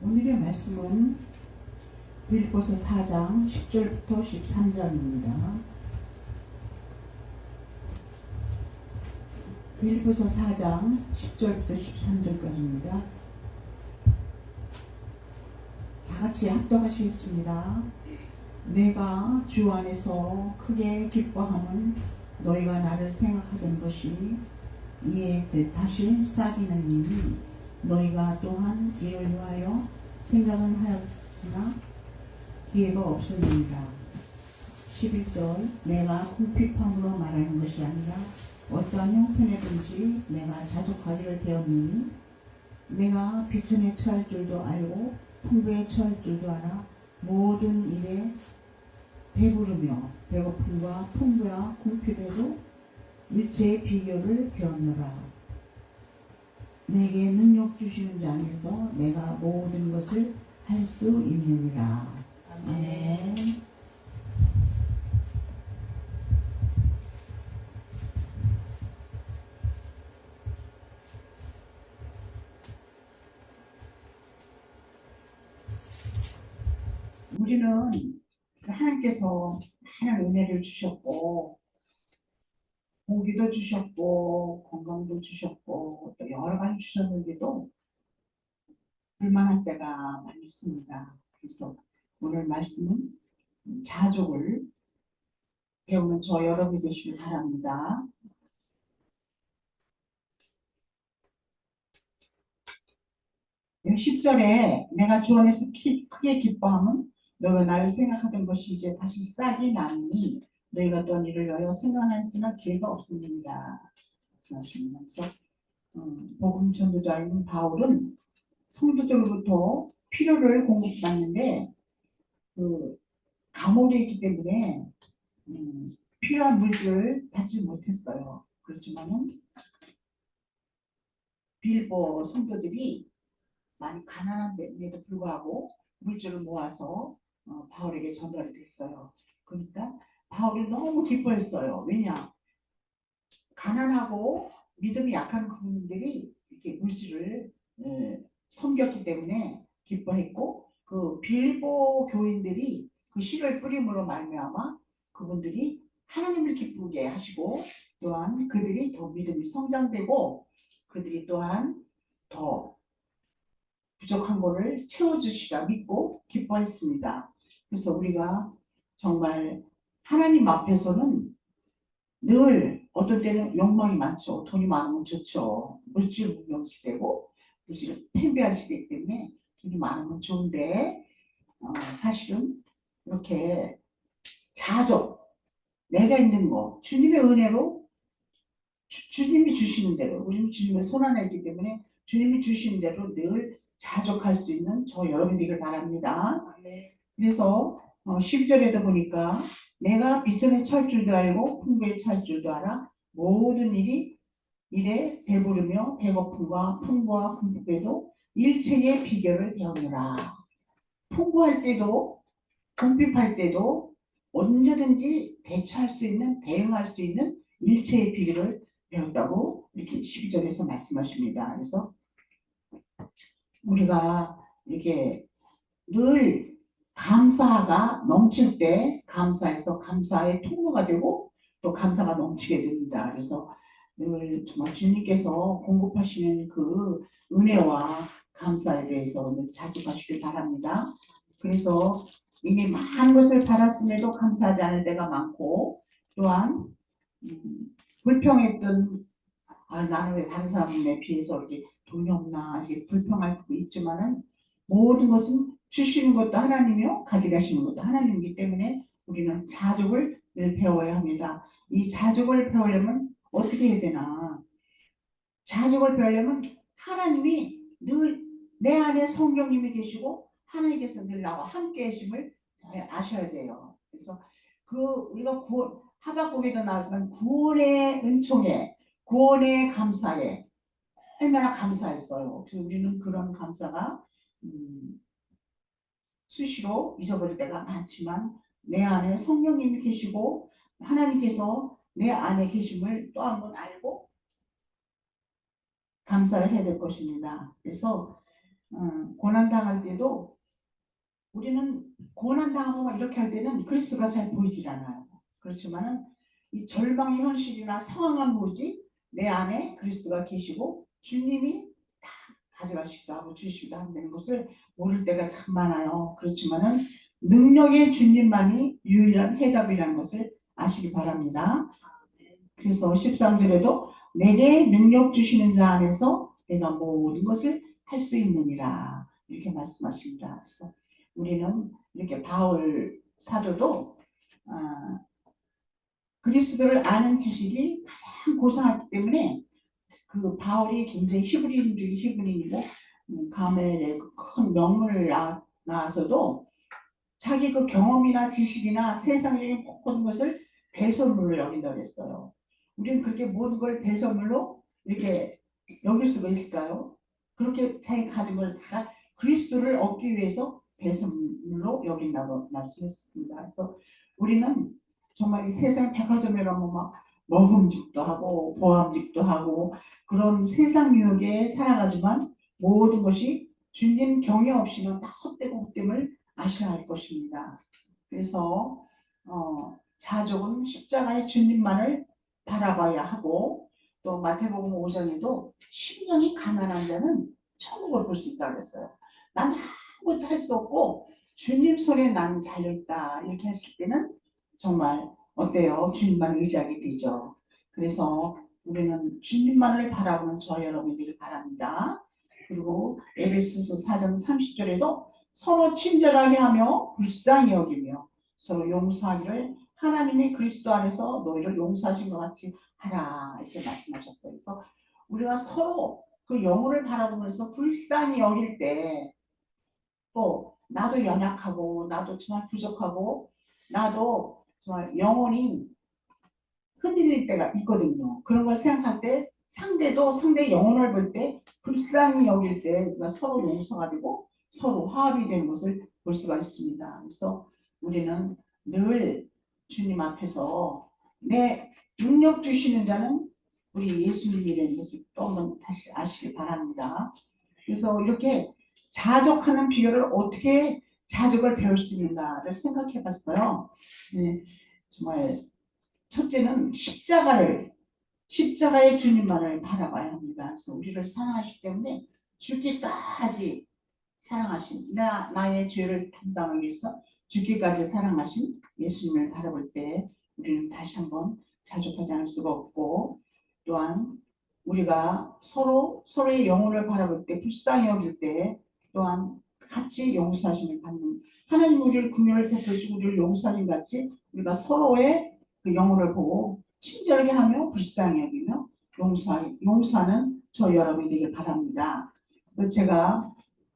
오늘의 말씀은 빌보서 4장 10절부터 13절입니다. 빌보서 4장 10절부터 13절까지입니다. 다 같이 합독하시겠습니다. 내가 주 안에서 크게 기뻐함은 너희가 나를 생각하던 것이 이에 다시 쌓이는 일이 너희가 또한 이를 위하여 생각은 하였으나 기회가 없었느니라. 11절 내가 궁핍함으로 말하는 것이 아니라 어떠한 형편에든지 내가 자족하기를 배웠느니 내가 비천에 처할 줄도 알고 풍부에 처할 줄도 알아 모든 일에 배부르며 배고픔과 풍부와 궁핍에도 일체의 비결을 배웠노라. 내게 능력 주시는 자 안에서 내가 모든 것을 할 수 있느니라. 아멘. 우리는 하나님께서 많은 은혜를 주셨고 공기도 주셨고 건강도 주셨고 또 여러 가지 주셨는데도 불만할 때가 많이 있습니다. 그래서 오늘 말씀은 자족을 배우는 저 여러분이 되시길 바랍니다. 네, 10절에 내가 주 안에서 키- 크게 기뻐함은 너가 나를 생각하던 것이 이제 다시 싹이 나니 너희가 또한 이를 위하여 생각하였으나 기회가 없습니다. 말씀하시면서 음, 복음 전도자인 바울은 성도들로부터 필요를 공급받는데 그 감옥에 있기 때문에 음, 필요한 물질을 받지 못했어요. 그렇지만은 빌보 성도들이 많이 가난한데도 불구하고 물질을 모아서 어, 바울에게 전달이 됐어요. 그러니까 바울이 너무 기뻐했어요. 왜냐? 가난하고 믿음이 약한 그분들이 이렇게 물질을 에, 섬겼기 때문에 기뻐했고 그 빌보 교인들이 그 씨를 뿌림으로 말미암아 그분들이 하나님을 기쁘게 하시고 또한 그들이 더 믿음이 성장되고 그들이 또한 더 부족한 거를 채워주시라 믿고 기뻐했습니다. 그래서 우리가 정말 하나님 앞에서는 늘 어떨 때는 욕망이 많죠. 돈이 많으면 좋죠. 물질 무명 시대고 물질 팽배한 시대이기 때문에 돈이 많으면 좋은데 어, 사실은 이렇게 자족 내가 있는 거 주님의 은혜로 주, 주님이 주시는 대로 우리는 주님의 손 안에 있기 때문에 주님이 주시는 대로 늘 자족할 수 있는 저 여러분들을 바랍니다. 그래서 어, 10절에도 보니까 내가 비천에 찰 줄도 알고 풍부에 찰 줄도 알아 모든 일이 일에 배부르며 배고픔과 풍부와 궁핍에도 일체의 비결을 배우느라 풍부할 때도 궁핍할 때도 언제든지 대처할 수 있는 대응할 수 있는 일체의 비결을 배웠다고 이렇게 12절에서 말씀하십니다. 그래서 우리가 이렇게 늘 감사가 넘칠 때 감사해서 감사의 통로가 되고 또 감사가 넘치게 됩니다. 그래서 늘 정말 주님께서 공급하시는 그 은혜와 감사에 대해서 늘 자족하시길 바랍니다. 그래서 이미 많은 것을 받았음에도 감사하지 않을 때가 많고 또한 음, 불평했던 아, 나는 왜 다른 사람에 비해서 이렇게 돈이 없나 이렇게 불평할 수도 있지만은 모든 것은 주시는 것도 하나님이요 가져가시는 것도 하나님이기 때문에 우리는 자족을 늘 배워야 합니다. 이 자족을 배우려면 어떻게 해야 되나? 자족을 배우려면 하나님이 늘 내 안에 성령님이 계시고 하나님께서 늘 나와 함께 계심을 잘 아셔야 돼요. 그래서 그 우리가 구원 하박국에도 나왔지만 구원의 은총에 구원의 감사에 얼마나 감사했어요. 그래서 우리는 그런 감사가 음, 수시로 잊어버릴 때가 많지만 내 안에 성령님이 계시고 하나님께서 내 안에 계심을 또 한 번 알고 감사를 해야 될 것입니다. 그래서 어, 고난 당할 때도 우리는 고난 당하고 막 이렇게 할 때는 그리스도가 잘 보이질 않아요. 그렇지만은 이 절망의 현실이나 상황은 뭐지? 내 안에 그리스도가 계시고 주님이 다 가져가시기도 하고 주시기도 한다는 것을 모를 때가 참 많아요. 그렇지만은 능력의 주님만이 유일한 해답이라는 것을 아시기 바랍니다. 그래서 13절에도 내게 능력 주시는 자 안에서 내가 모든 것을 할 수 있느니라 이렇게 말씀하십니다. 그래서 우리는 이렇게 바울 사도도 아, 그리스도를 아는 지식이 가장 고상하기 때문에 그 바울이 굉장히 히브리인 중에 히브리인이고 음, 가멜의 큰 명문을 나, 나와서도 자기 그 경험이나 지식이나 세상적인 모든 것을 배설물로 여긴다고 그랬어요. 우리는 그렇게 모든 걸 배설물로 이렇게 여길 수가 있을까요? 그렇게 자기 걸다 그리스도를 얻기 위해서 배설물로 여긴다고 말씀했습니다. 그래서 우리는 정말 이 세상 백화점이라고 막 먹음직도 하고 보암직도 하고 그런 세상 유혹에 살아가지만 모든 것이 주님 경외 없이는 다 헛되고 헛됨을 아셔야 할 것입니다. 그래서 어, 자족은 십자가의 주님만을 바라봐야 하고 또 마태복음 5장에도 심령이 가난한 자는 천국을 볼 수 있다고 그랬어요. 난 아무것도 할 수 없고 주님 손에 나는 달려있다 이렇게 했을 때는 정말 어때요? 주님만 의지하게 되죠. 그래서 우리는 주님만을 바라보는 저 여러분들이 바랍니다. 그리고 에베소서 4장 30절에도 서로 친절하게 하며 불쌍히 여기며 서로 용서하기를 하나님이 그리스도 안에서 너희를 용서하신 것 같이 하라 이렇게 말씀하셨어요. 그래서 우리가 서로 그 영혼을 바라보면서 불쌍히 여길 때 또 나도 연약하고 나도 정말 부족하고 나도 정말 영혼이 흔들릴 때가 있거든요. 그런 걸 생각할 때 상대도 상대 영혼을 볼 때 불쌍히 여길 때 서로 용서가 되고 서로 화합이 되는 것을 볼 수가 있습니다. 그래서 우리는 늘 주님 앞에서 내 능력 주시는 자는 우리 예수님이라는 것을 또 한번 다시 아시길 바랍니다. 그래서 이렇게 자족하는 비결을 어떻게 자족을 배울 수 있는가를 생각해 봤어요. 네, 정말 첫째는 십자가를 십자가의 주님만을 바라봐야 합니다. 그래서 우리를 사랑하시기 때문에 죽기까지 사랑하신 나 나의 죄를 담당하기 위해서 죽기까지 사랑하신 예수님을 바라볼 때 우리는 다시 한번 자족하지 않을 수가 없고 또한 우리가 서로 서로의 영혼을 바라볼 때 불쌍히 여길 때 또한 같이 용서하심을 받는 하나님 우리를 긍휼을 베푸시고 우리를 용서하신 같이 우리가 서로의 그 영혼을 보고 친절하게 하며 불쌍히 여기며 용서 용서하는 저 여러분이 되길 바랍니다. 그래서 제가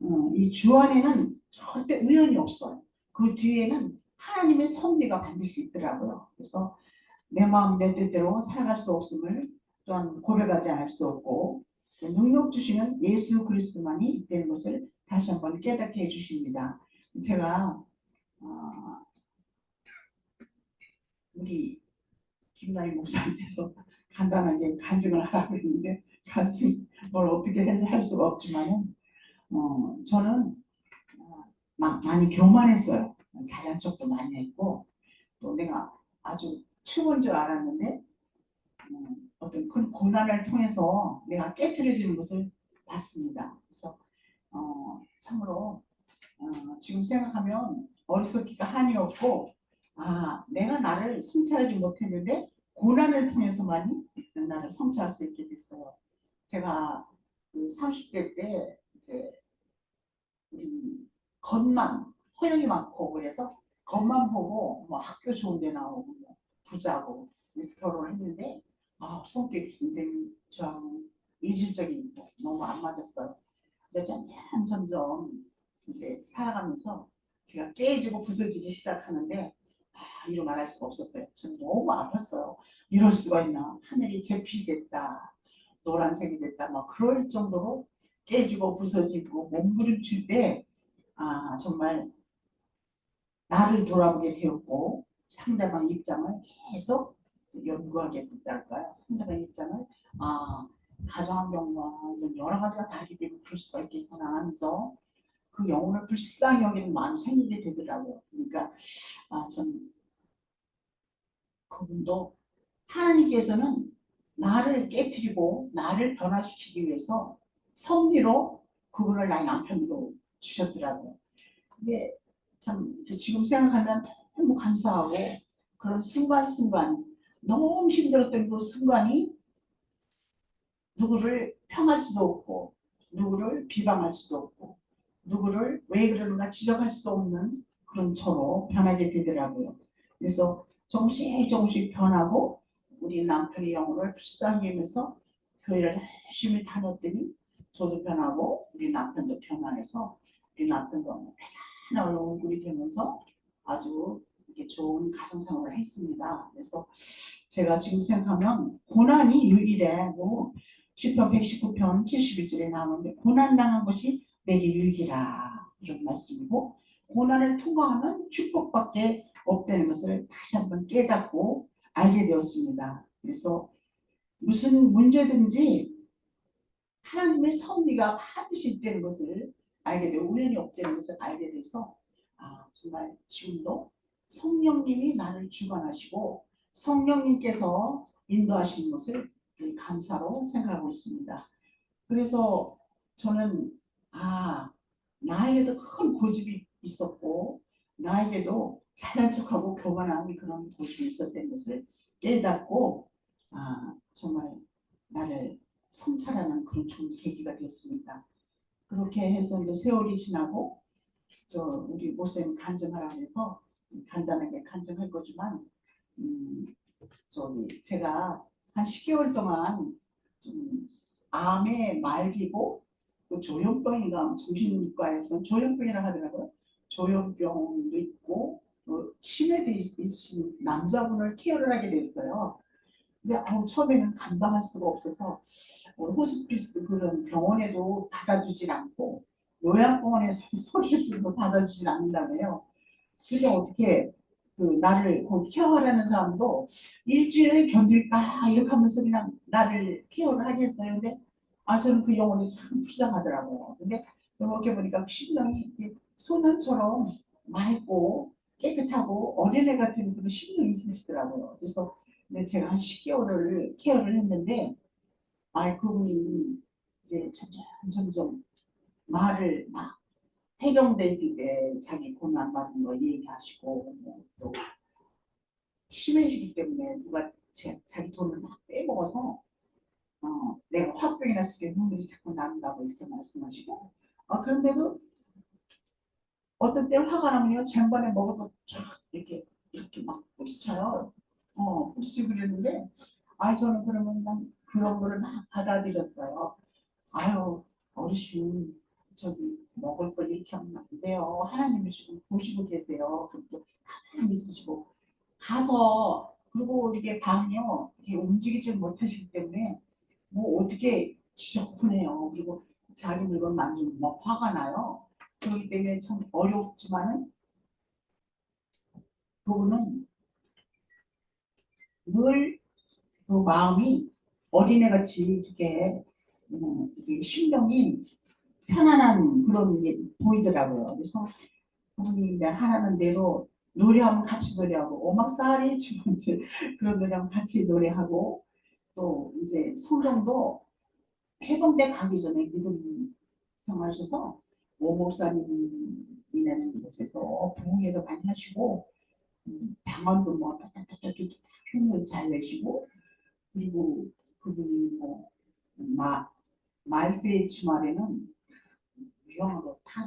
어, 이 주안에는 절대 우연이 없어요. 그 뒤에는 하나님의 섭리가 반드시 있더라고요. 그래서 내 마음 내 뜻대로 살아갈 수 없음을 또한 고백하지 않을 수 없고 또 능력 주시는 예수 그리스도만이 있다는 것을 다시 한번 깨닫게 해주십니다. 제가 어, 우리 김나희 목사님께서 간단하게 간증을 하라고 했는데 간증 뭘 어떻게 할 수가 없지만은 어, 저는 어, 마, 많이 교만했어요. 잘난 척도 많이 했고 또 내가 아주 최고인 줄 알았는데 음, 어떤 큰 고난을 통해서 내가 깨뜨려지는 것을 봤습니다. 그래서 어, 참으로 어, 지금 생각하면 어리석기가 한이 없고 아 내가 나를 성찰하지 못했는데 고난을 통해서만이 나를 성찰할 수 있게 됐어요. 제가 그 30대 때 이제 우리 겉만 허영이 많고 그래서 겉만 보고 뭐 학교 좋은 데 나오고 뭐 부자고 그래서 결혼을 했는데 아 성격이 굉장히 좀 이질적인 거 너무 안 맞았어요. 점점 점점 이제 살아가면서 제가 깨지고 부서지기 시작하는데 아 이루 말할 수가 없었어요. 저는 너무 아팠어요. 이럴 수가 있나 하늘이 제피 됐다 노란색이 됐다 막 그럴 정도로 깨지고 부서지고 몸부림칠 때 아 정말 나를 돌아보게 되었고 상대방 입장을 계속 연구하게 됐달까요? 상대방 입장을 아 가정환경과 여러 가지가 다르기 때문에 그럴 수가 있겠구나 하면서 그 영혼을 불쌍히 여기는 마음이 생기게 되더라고요. 그러니까 아, 전 그분도 하나님께서는 나를 깨뜨리고 나를 변화시키기 위해서 섭리로 그분을 나의 남편으로 주셨더라고요. 근데 참 지금 생각하면 너무 감사하고 그런 순간순간 너무 힘들었던 그 순간이 누구를 평할 수도 없고 누구를 비방할 수도 없고 누구를 왜 그러는가 지적할 수도 없는 그런 저로 변하게 되더라고요. 그래서 조금씩 조금씩 변하고 우리 남편의 영혼을 불쌍히 여기면서 교회를 열심히 다녔더니 저도 변하고 우리 남편도 변화해서 우리 남편도 편안한 얼굴이 되면서 아주 이렇게 좋은 가정생활을 했습니다. 그래서 제가 지금 생각하면 고난이 유일해 뭐 10편 119편 71절에 나오는데 고난당한 것이 내게 유익이라 이런 말씀이고 고난을 통과하면 축복밖에 없다는 것을 다시 한번 깨닫고 알게 되었습니다. 그래서 무슨 문제든지 하나님의 섭리가 반드시 있다는 것을 알게 되고 우연히 없다는 것을 알게 돼서 아 정말 지금도 성령님이 나를 주관하시고 성령님께서 인도하시는 것을 감사로 생각하고 있습니다. 그래서 저는 아 나에게도 큰 고집이 있었고 나에게도 잘난 척하고 교만한 그런 고집이 있었던 것을 깨닫고 아 정말 나를 성찰하는 그런 좋은 계기가 되었습니다. 그렇게 해서 이제 세월이 지나고 저 우리 모쌤 간증하라고 해서 간단하게 간증할 거지만 음 저기 제가 한 10개월 동안 좀 암에 말기고 또 조현병인가 정신과에서 조현병이라 하더라고요. 조현병도 있고 또 치매도 있- 있으신 남자분을 케어를 하게 됐어요. 근데 아우, 처음에는 감당할 수가 없어서 어, 호스피스 그런 병원에도 받아주질 않고 요양병원에서도 소리를 지르서 받아주질 않는다며요. 근데 어떻게 그 나를 그 케어하라는 사람도 일주일을 견딜까 이렇게 하면서 그냥 나를 케어를 하겠어요. 근데 아 저는 그 영혼이 참 불쌍하더라고요. 근데 이렇게 보니까 그 이렇게 소년처럼 맑고 깨끗하고 어린애 같은 그런 심령이 있으시더라고요. 그래서 근데 제가 한 10개월을 케어를 했는데 아 그분이 이제 점점 점점 말을 막 해병대 있을 때 자기 고난 받은 거 얘기하시고 뭐또 치매시기 때문에 누가 제, 자기 돈을 막 빼먹어서 어, 내가 화병이 났을 때 눈물이 자꾸 난다고 이렇게 말씀하시고 어, 그런데도 어떤 때는 화가 나면요 쟁반에 먹을 거쫙 이렇게 이렇게 막 뿌리쳐요. 어 뿌리치고 그랬는데 아 저는 그러면 난 그런 거를 막 받아들였어요. 아유 어르신 저기 먹을 걸 이렇게 하면 안 돼요 하나님이 지금 보시고 계세요 그럼 또 가만히 있으시고 가서 그리고 이게 방이요 이게 움직이지 못하시기 때문에 뭐 어떻게 지저분해요. 그리고 자기 물건 만지면 막 화가 나요. 그렇기 때문에 참 어렵지만은 그분은 늘 그 마음이 어린애같이 이렇게 음, 심령이 편안한 그런 게 보이더라고요. 그래서 그분이 이제 하라는 대로 노래하면 같이 노래하고 오막살이 주문지 그런 노래하면 같이 노래하고 또 이제 성경도 해병대 가기 전에 믿음 생활하셔서 오 목사님이라는 곳에서 부흥회도 많이 하시고 음, 방언도 뭐 흉을 잘 내시고 그리고 그분이 뭐 마, 말세의 주말에는 유형으로 타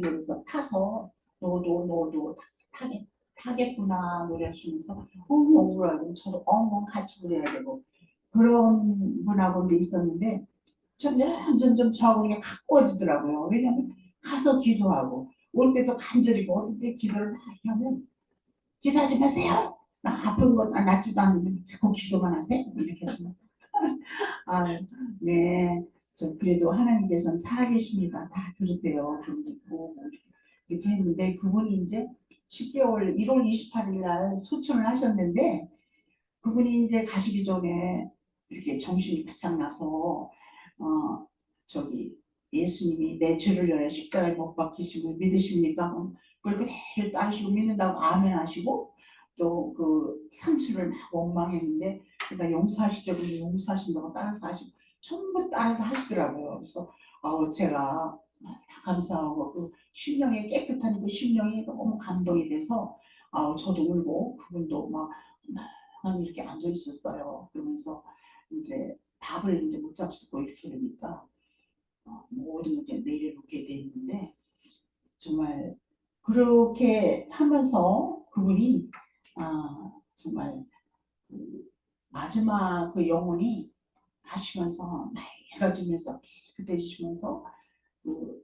내려서 타서 너도 너도 타겠 타겠구나 노래하시면서 너무 억울하고 저도 엉엉 같이 부려야 되고 그런 분하고도 있었는데 점점 점점 저하고 이게 가까워지더라고요. 왜냐하면 가서 기도하고 올 때도 간절히 고 어떨 때 기도를 많이 하면 기도하지 마세요. 나 아픈 건 아, 낫지도 않는데 자꾸 기도만 하세요. 이렇게 하면 아, 네. 저 그래도 하나님께서는 살아계십니다. 다 들으세요. 이렇게 했는데 그분이 이제 10개월 1월 28일 날 소천을 하셨는데 그분이 이제 가시기 전에 이렇게 정신이 바짝 나서 어 저기 예수님이 내 죄를 위하여 십자가에 못 박히시고 믿으십니까? 그걸 그대로 따르시고 믿는다고 아멘 하시고 또 그 상처를 막 원망했는데 그러니까 용서하시죠. 용서하신다고 따라서 하시고 전부 따라서 하시더라고요. 그래서 아우 제가 감사하고 그 심령이 깨끗한 그 심령이 너무 감동이 돼서 아우 저도 울고 그분도 막, 막 이렇게 앉아 있었어요. 그러면서 이제 밥을 이제 못 잡수고 이렇게 되니까 어, 모든 게 내려놓게 돼 있는데 정말 그렇게 하면서 그분이 아 정말 그 마지막 그 영혼이 가시면서 맑아지면서 깨끗해지시면서 그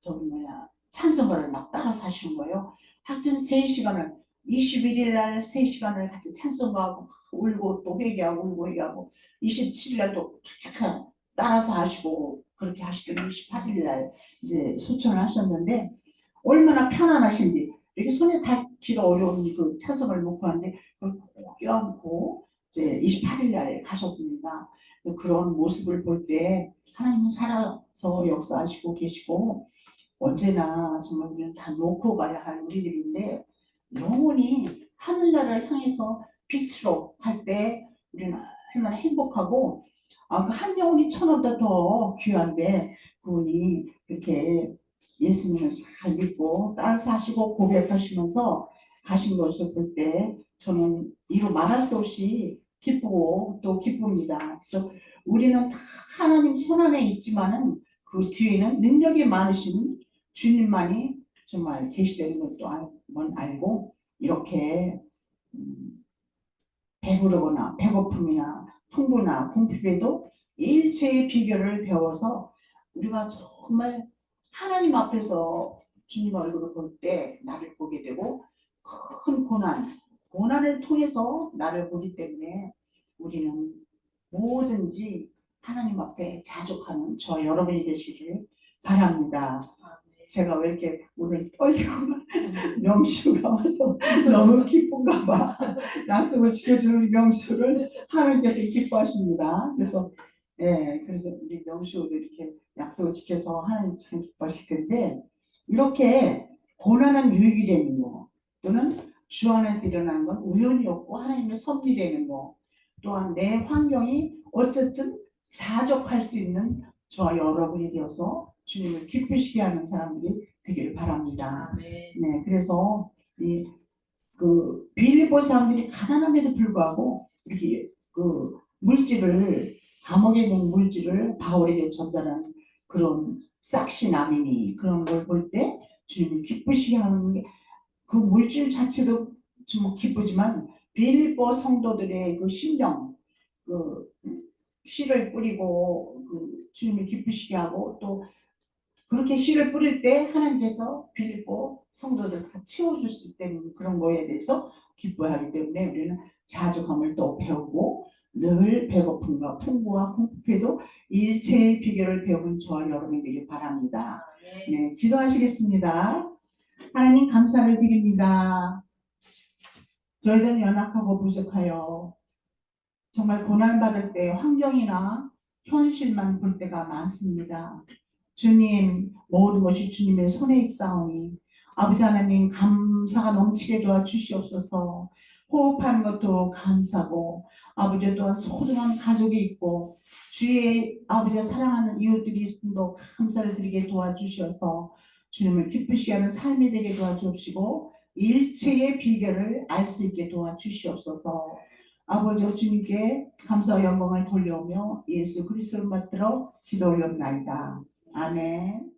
저기 뭐야 찬송가를 막 따라서 하시는 거예요. 하여튼 3시간을 21일 날 3시간을 같이 찬송가하고 막 울고 또 회개하고 울고 회개하고 27일 날또 따라서 하시고 그렇게 하시더니 28일 날 이제 소천을 하셨는데 얼마나 편안하신지 이렇게 손에 닿기가 어려운 그 찬송을 놓고 왔는데 그걸 꼭 껴안고 이제 28일 날 가셨습니다. 그런 모습을 볼 때 하나님은 살아서 역사하시고 계시고 언제나 정말 우리는 다 놓고 가야 할 우리들인데 영원히 하늘나라를 향해서 빛으로 갈 때 우리는 얼마나 행복하고 아, 그 한 영혼이 천원보다 더 귀한데 그분이 이렇게 예수님을 잘 믿고 따라서 하시고 고백하시면서 가신 것을 볼 때 저는 이루 말할 수 없이 기쁘고 또 기쁩니다. 그래서 우리는 다 하나님 손 안에 있지만은 그 뒤에는 능력이 많으신 주님만이 정말 계시되는 것도 알고 이렇게 음, 배부르거나 배고픔이나 풍부나 궁핍에도 일체의 비결을 배워서 우리가 정말 하나님 앞에서 주님 얼굴을 볼 때 나를 보게 되고 큰 고난, 고난을 통해서 나를 보기 때문에 우리는 뭐든지 하나님 앞에 자족하는 저 여러분이 되시기를 바랍니다. 제가 왜 이렇게 오늘 떨리고 명수가 와서 너무 기쁜가 봐. 약속을 지켜주는 명수를 하나님께서 기뻐하십니다. 그래서 예, 그래서 우리 명수도 이렇게 약속을 지켜서 하나님 참 기뻐하실 텐데 이렇게 고난은 유익이 되는 거 또는 주 안에서 일어나는 건 우연이 없고 하나님의 섭리 되는 거 또한 내 환경이 어쨌든 자족할 수 있는 저와 여러분이 되어서 주님을 기쁘시게 하는 사람들이 되기를 바랍니다. 네, 그래서 이 그 빌리보 사람들이 가난함에도 불구하고 이렇게 그 물질을 감옥에 있는 물질을 바울에게 전달한 그런 싹시나미니 그런 걸 볼 때 주님을 기쁘시게 하는 게 그 물질 자체도 좀 기쁘지만 빌리보 성도들의 그 심령 그 씨를 뿌리고 그 주님을 기쁘시게 하고 또 그렇게 씨를 뿌릴 때 하나님께서 빌리보 성도들 다수 있다는 그런 거에 대해서 기뻐하기 때문에 우리는 자족함을 또 배우고 늘 배고픔과 풍부와 궁핍에도 일체의 비결을 배우는 저와 여러분이 되길 바랍니다. 아멘. 네, 기도하시겠습니다. 하나님 감사를 드립니다. 저희들은 연약하고 부족하여 정말 고난받을 때 환경이나 현실만 볼 때가 많습니다. 주님, 모든 것이 주님의 손에 있사오니 아버지 하나님 감사가 넘치게 도와주시옵소서 호흡하는 것도 감사고 아버지 또한 소중한 가족이 있고 주의 아버지가 사랑하는 이웃들이 있음도 감사를 드리게 도와주셔서 주님을 기쁘시게 하는 삶이 되게 도와주옵시고 일체의 비결을 알 수 있게 도와주시옵소서 아버지 주님께 감사와 영광을 돌려오며 예수 그리스도를 받들어 기도 올렸나이다. 아멘.